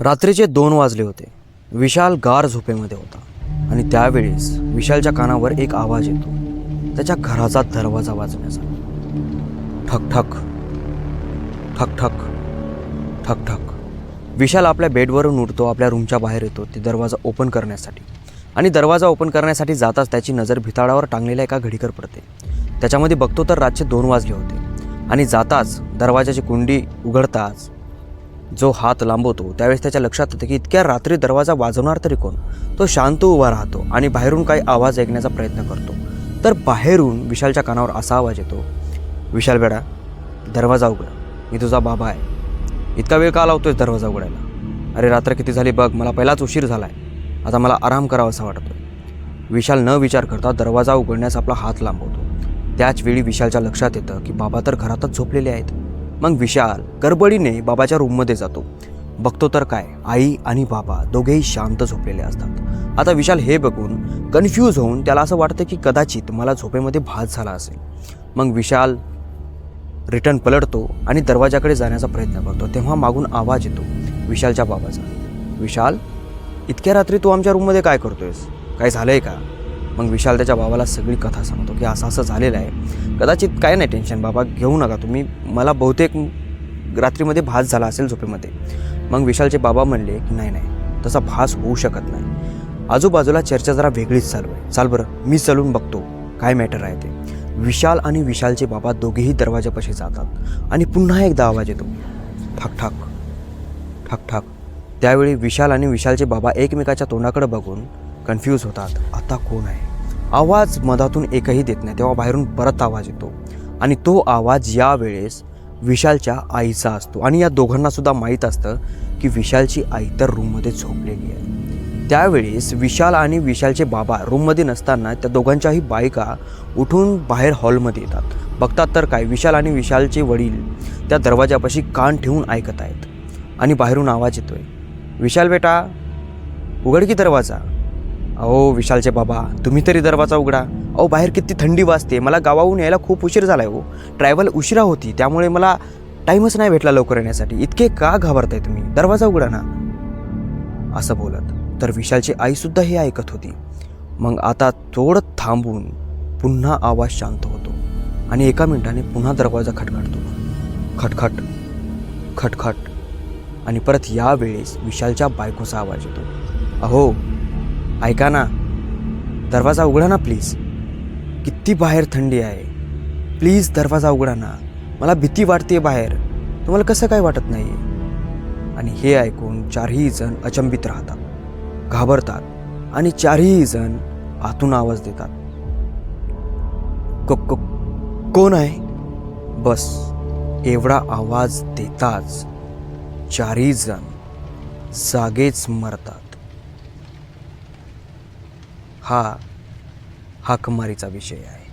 रात्रीचे दोन वाजले होते. विशाल गार झोपेमध्ये होता आणि त्यावेळेस विशालच्या कानावर एक आवाज येतो. त्याच्या घराचा दरवाजा वाजण्याचा ठक ठक. ठक ठक. ठक ठक. विशाल आपल्या बेडवरून उठतो आपल्या रूमच्या बाहेर येतो ते दरवाजा ओपन करण्यासाठी. आणि दरवाजा ओपन करण्यासाठी जाताच त्याची नजर भिताडावर टांगलेल्या एका घडीकर पडते. त्याच्यामध्ये बघतो तर रातचे दोन वाजले होते. आणि जाताच दरवाजाची कुंडी उघडताच जो हात लांबवतो त्यावेळेस त्याच्या लक्षात येतं की इतक्या रात्री दरवाजा वाजवणार तरी कोण? तो शांत उभा राहतो आणि बाहेरून काही आवाज ऐकण्याचा प्रयत्न करतो. तर बाहेरून विशालच्या कानावर असा आवाज येतो विशाल बेडा दरवाजा उघड. मी तुझा बाबा आहे. इतका वेळ का लावतोय दरवाजा उघडायला? अरे रात्र किती झाली बघ मला पहिलाच उशीर झाला आहे आता मला आराम करावासा वाटतोय. विशाल न विचार करता दरवाजा उघडण्यास आपला हात लांबवतो. त्याच वेळी विशालच्या लक्षात येतं की बाबा तर घरातच झोपलेले आहेत. मग विशाल गडबडीने बाबाच्या रूममध्ये जातो. बघतो तर काय आई आणि बाबा दोघेही शांत झोपलेले असतात. आता विशाल हे बघून कन्फ्यूज होऊन त्याला असं वाटतं की कदाचित मला झोपेमध्ये भात झाला असेल. मग विशाल रिटर्न पलटतो आणि दरवाजाकडे जाण्याचा प्रयत्न करतो. तेव्हा मागून आवाज येतो विशालच्या बाबाचा. विशाल इतक्या रात्री तू आमच्या रूममध्ये काय करतोयस? काय झालंय का? मग विशाल त्याच्या बाबाला सगळी कथा सांगतो की असं असं झालेलं आहे. कदाचित काय नाही टेन्शन बाबा घेऊ नका तुम्ही. मला बहुतेक रात्रीमध्ये भास झाला असेल झोपेमध्ये. मग विशालचे बाबा म्हणले की नाही नाही तसा भास होऊ शकत नाही. आजूबाजूला चर्चा जरा वेगळीच चालू आहे. चाल बरं मी चलून बघतो. काय मॅटर आहे ते? विशाल आणि विशालचे बाबा दोघेही दरवाजापाशी जातात आणि पुन्हा एकदा आवाज येतो. ठाक ठाक ठाक ठाक. त्यावेळी विशाल आणि विशालचे बाबा एकमेकाच्या तोंडाकडे बघून कन्फ्यूज होतात. आता कोण आहे? आवाज मधातून एकही देत नाही तेव्हा बाहेरून परत आवाज येतो. आणि तो आवाज यावेळेस विशालच्या आईचा असतो. आणि या दोघांना सुद्धा माहीत असतं की विशालची आई तर रूममध्ये झोपलेली आहे. त्यावेळेस विशाल आणि विशालचे बाबा रूममध्ये नसताना त्या दोघांच्याही बायका उठून बाहेर हॉलमध्ये येतात. बघतात तर काय विशाल आणि विशालचे वडील त्या दरवाजापाशी कान ठेवून ऐकत आहेत. आणि बाहेरून आवाज येतोय. विशाल बेटा उघड की दरवाजा. अहो विशालचे बाबा तुम्ही तरी दरवाजा उघडा. अहो बाहेर किती थंडी वाजते. मला गावाहून यायला खूप उशीर झाला आहे हो. ट्रॅव्हल उशिरा होती त्यामुळे मला टाईमच नाही भेटला लवकर येण्यासाठी. इतके का घाबरताय तुम्ही? दरवाजा उघडा ना. असं बोलत तर विशालची आईसुद्धा हे ऐकत होती. मग आता थोडं थांबून पुन्हा आवाज शांत होतो आणि एका मिनिटाने पुन्हा दरवाजा खटखटतो. खटखट खटखट आणि परत यावेळेस विशालच्या बायकोचा आवाज येतो. अहो ऐका ना. दरवाजा उघडा ना प्लीज किती बाहेर थंडी आहे. प्लीज दरवाजा उघडा ना. मला भीती वाटते बाहेर. तुम्हाला कसं काय वाटत नाही? आणि हे ऐकून चारही जण अचंबित राहतात. घाबरतात. आणि चारही जण आतून आवाज देतात. को को कोण आहे? बस एवढा आवाज देताच चारही जण जागेच मरतात. हा हाकमारीचा विषय आहे.